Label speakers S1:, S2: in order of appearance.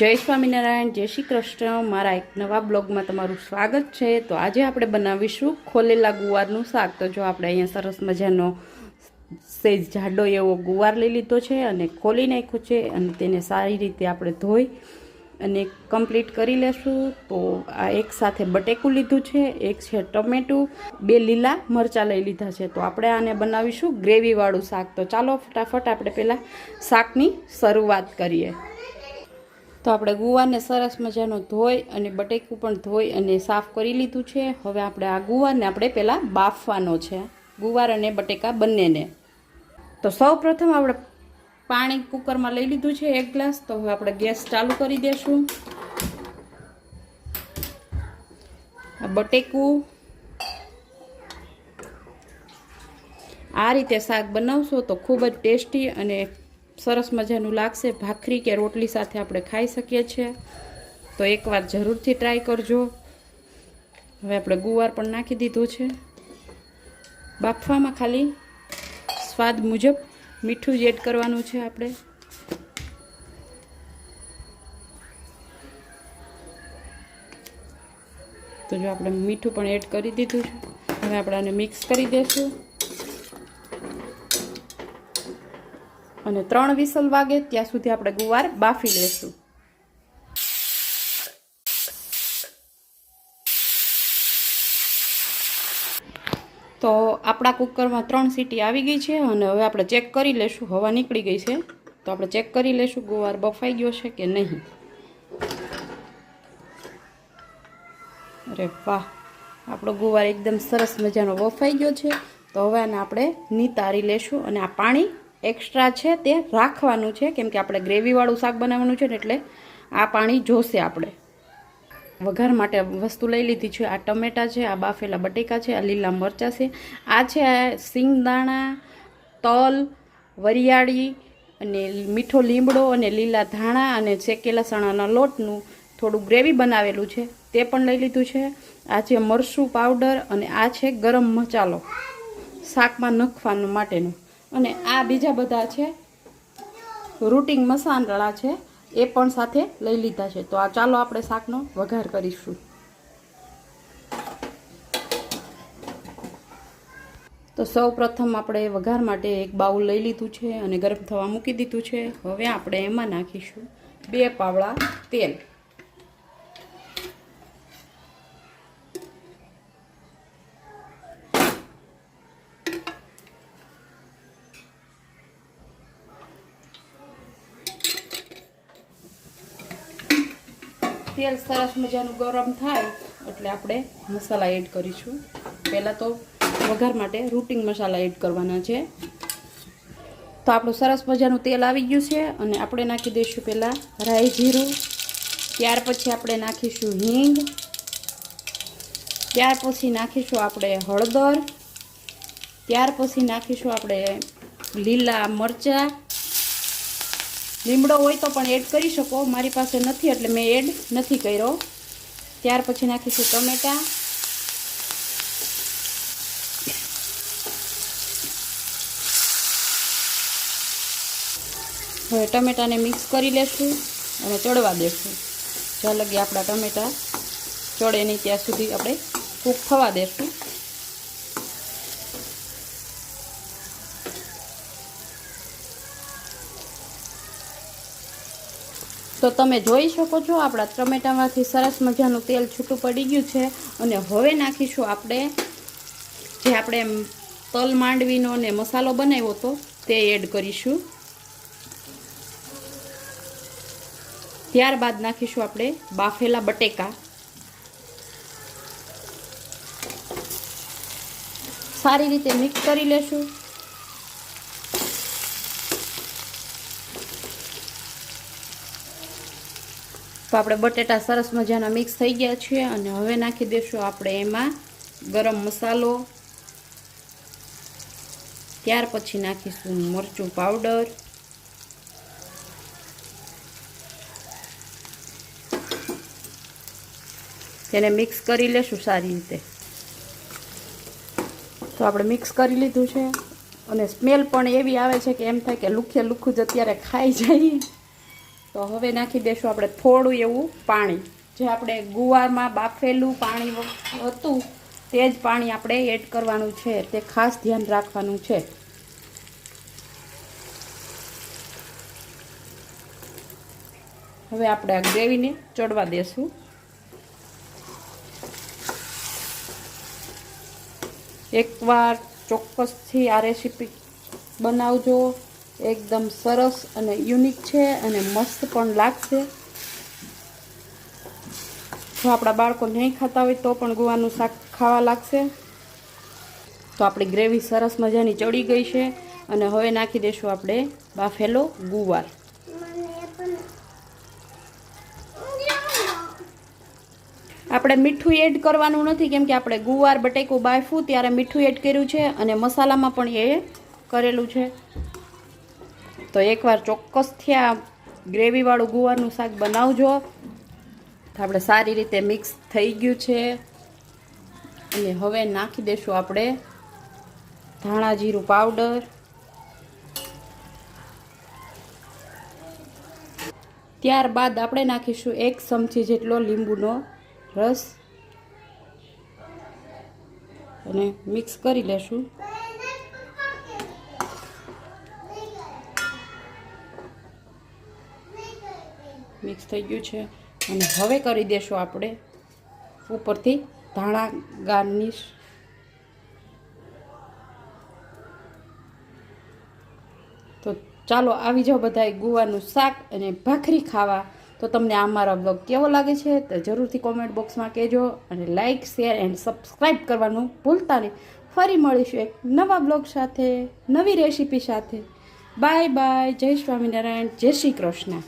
S1: જય સ્વામિનારાયણ, જય શ્રી કૃષ્ણ. મારા એક નવા બ્લોગમાં તમારું સ્વાગત છે. તો આજે આપણે બનાવીશું ખોલેલા ગુવારનું શાક. તો જો આપણે અહીંયા સરસ મજાનો સેજ જાડો એવો ગુવાર લઈ લીધો છે અને ખોલી નાખ્યો છે અને તેને સારી રીતે આપણે ધોઈ અને કમ્પ્લીટ કરી લેશું. તો આ એક સાથે બટેકું લીધું છે, એક છે ટમેટું, બે લીલા મરચાં લઈ લીધા છે. તો આપણે આને બનાવીશું ગ્રેવીવાળું શાક. તો ચાલો ફટાફટ આપણે પહેલાં શાકની શરૂઆત કરીએ. તો આપણે ગુવારને સરસ મજાનો ધોઈ અને બટેકું પણ ધોઈ અને સાફ કરી લીધું છે. હવે આપણે આ ગુવારને આપણે પહેલાં બાફવાનો છે. ગુવાર અને બટેકા બંનેને. તો સૌ પ્રથમ આપણે પાણી કુકરમાં લઈ લીધું છે એક ગ્લાસ. તો હવે આપણે ગેસ ચાલુ કરી દઈશું બટેકું આ રીતે શાક બનાવશો તો ખૂબ જ ટેસ્ટી અને સરસ મજાનું લાગશે. ભાખરી કે રોટલી સાથે આપણે ખાઈ શકીએ છીએ. તો એકવાર જરૂરથી ટ્રાય કરજો. હવે આપણે ગુવાર પણ નાખી દીધું છે. બાફવામાં ખાલી સ્વાદ મુજબ મીઠું જ એડ કરવાનું છે આપણે. તો જો આપણે મીઠું પણ એડ કરી દીધું છે. હવે આપણે આને મિક્સ કરી દઈશું અને ત્રણ વિસલ વાગે ત્યાં સુધી આપણે ગુવાર બાફી લેશું. તો આપણા કુકરમાં ત્રણ સીટી આવી ગઈ છે અને હવે આપણે ચેક કરી લેશું, હવા નીકળી ગઈ છે. તો આપણે ચેક કરી લેશું ગુવાર બફાઈ ગયો છે કે નહીં. અરે વાહ, આપણો ગુવાર એકદમ સરસ મજાનો બફાઈ ગયો છે. તો હવે આને આપણે નિતારી લેશું અને આ પાણી એક્સ્ટ્રા છે તે રાખવાનું છે, કેમ કે આપણે ગ્રેવીવાળું શાક બનાવવાનું છે ને એટલે આ પાણી જોશે આપણે. વઘાર માટે વસ્તુ લઈ લીધી છે, આ ટમેટા છે, આ બાફેલા બટેકા છે, આ લીલા મરચાં છે. આ છે સિંગદાણા, તલ, વરિયાળી અને મીઠો લીમડો અને લીલા ધાણા અને શેકેલા ચણાના લોટનું થોડું ગ્રેવી બનાવેલું છે, તે પણ લઈ લીધું છે. આ છે મરસું પાવડર અને આ છે ગરમ મસાલો, શાકમાં નાખવાનું માટેનું. અને આ બીજા બધા છે રૂટિંગ મસાલા છે, એ પણ સાથે લઈ લીધા છે. તો આ ચાલો આપણે શાકનો વઘાર કરીશું. તો સૌ પ્રથમ આપણે વઘાર માટે એક બાઉલ લઈ લીધું છે અને ગરમ થવા મૂકી દીધું છે. હવે આપણે એમાં નાખીશું બે પાવડા તેલ. તેલ સરસ મજાનું ગરમ થાય એટલે આપણે મસાલા એડ કરીશું. પહેલાં તો વઘાર માટે રૂટિંગ મસાલા એડ કરવાના છે. તો આપણું સરસ મજાનું તેલ આવી ગયું છે અને આપણે નાખી દઈશું પહેલાં રાઈ જીરું. ત્યાર પછી આપણે નાખીશું હિંગ. ત્યાર પછી નાખીશું આપણે હળદર. ત્યાર પછી નાખીશું આપણે લીલા મરચાં. લીમડો હોય તો પણ એડ કરી શકો. મારી પાસે નથી એટલે મેં એડ નથી કર્યો. ત્યાર પછી નાખીશું ટમેટાં. હવે ટમેટાને મિક્સ કરી લેશું અને ચડવા દેશું. જ્યાં લગી આપણા ટમેટાં ચડે નહીં ત્યાં સુધી આપણે કૂક થવા દેશું. તો તમે જોઈ શકો છો, આપણા ટમેટામાંથી સરસ મજાનું તેલ છૂટું પડી ગયું છે અને હવે નાખીશું આપણે જે આપણે તલ માંડવીનો અને મસાલો બનાવ્યો હતો તે એડ કરીશું. ત્યારબાદ નાખીશું આપણે બાફેલા બટેકા. સારી રીતે મિક્સ કરી લેશું. તો આપણે બટેટા સરસ મજાના મિક્સ થઈ ગયા છે અને હવે નાખી દઈશું આપણે એમાં ગરમ મસાલો. ત્યાર પછી નાખીશું મરચું પાવડર. તેને મિક્સ કરી લેશું સારી રીતે. તો આપણે મિક્સ કરી લીધું છે. અને સ્મેલ પણ એવી આવે છે કે એમ થાય કે લુખે લુખું જ અત્યારે ખાઈ જઈએ તો હવે નાખી દઈશું આપણે થોડું એવું પાણી. જે આપણે ગુવારમાં બાફેલું પાણી હતું, તે જ પાણી આપણે એડ કરવાનું છે. તે ખાસ ધ્યાન રાખવાનું છે. હવે આપણે આ ગ્રેવીને ચડવા દેશું. એકવાર ચોક્કસથી આ રેસીપી બનાવજો. એકદમ સરસ અને યુનિક છે અને મસ્ત પણ લાગશે. જો આપણા બાળકો નહીં ખાતા હોય તો પણ ગુવાનું શાક ખાવા લાગશે. તો આપણી ગ્રેવી સરસ મજાની ચડી ગઈ છે અને હવે નાખી દઈશું આપણે બાફેલો ગુવાર. આપણે મીઠું એડ કરવાનું નથી કેમ કે આપણે ગુવાર બટેકું બાફું ત્યારે મીઠું એડ કર્યું છે અને મસાલામાં પણ એ કરેલું છે. તો એકવાર ચોક્કસથી આ ગ્રેવીવાળું ગુવારનું શાક બનાવજો. તો આપણે સારી રીતે મિક્સ થઈ ગયું છે. અને હવે નાખી દઈશું આપણે ધાણા જીરું પાવડર. ત્યારબાદ આપણે નાખીશું એક ચમચી જેટલો લીંબુનો રસ. અને મિક્સ કરી લેશું. મિક્સ થઈ ગયું છે અને હવે કરી દેશું આપણે ઉપરથી ધાણા ગાર્નિશ. તો ચાલો આવી જાઓ બધાય ગુવાનું શાક અને ભાખરી ખાવા. તો તમને આ મારો બ્લોગ કેવો લાગે છે તો જરૂરથી કોમેન્ટ બોક્સમાં કહેજો અને લાઇક શેર એન્ડ સબસ્ક્રાઈબ કરવાનું ભૂલતા નહીં. ફરી મળીશું એક નવા બ્લોગ સાથે, નવી રેસીપી સાથે. બાય બાય જય સ્વામિનારાયણ. જય શ્રી કૃષ્ણ.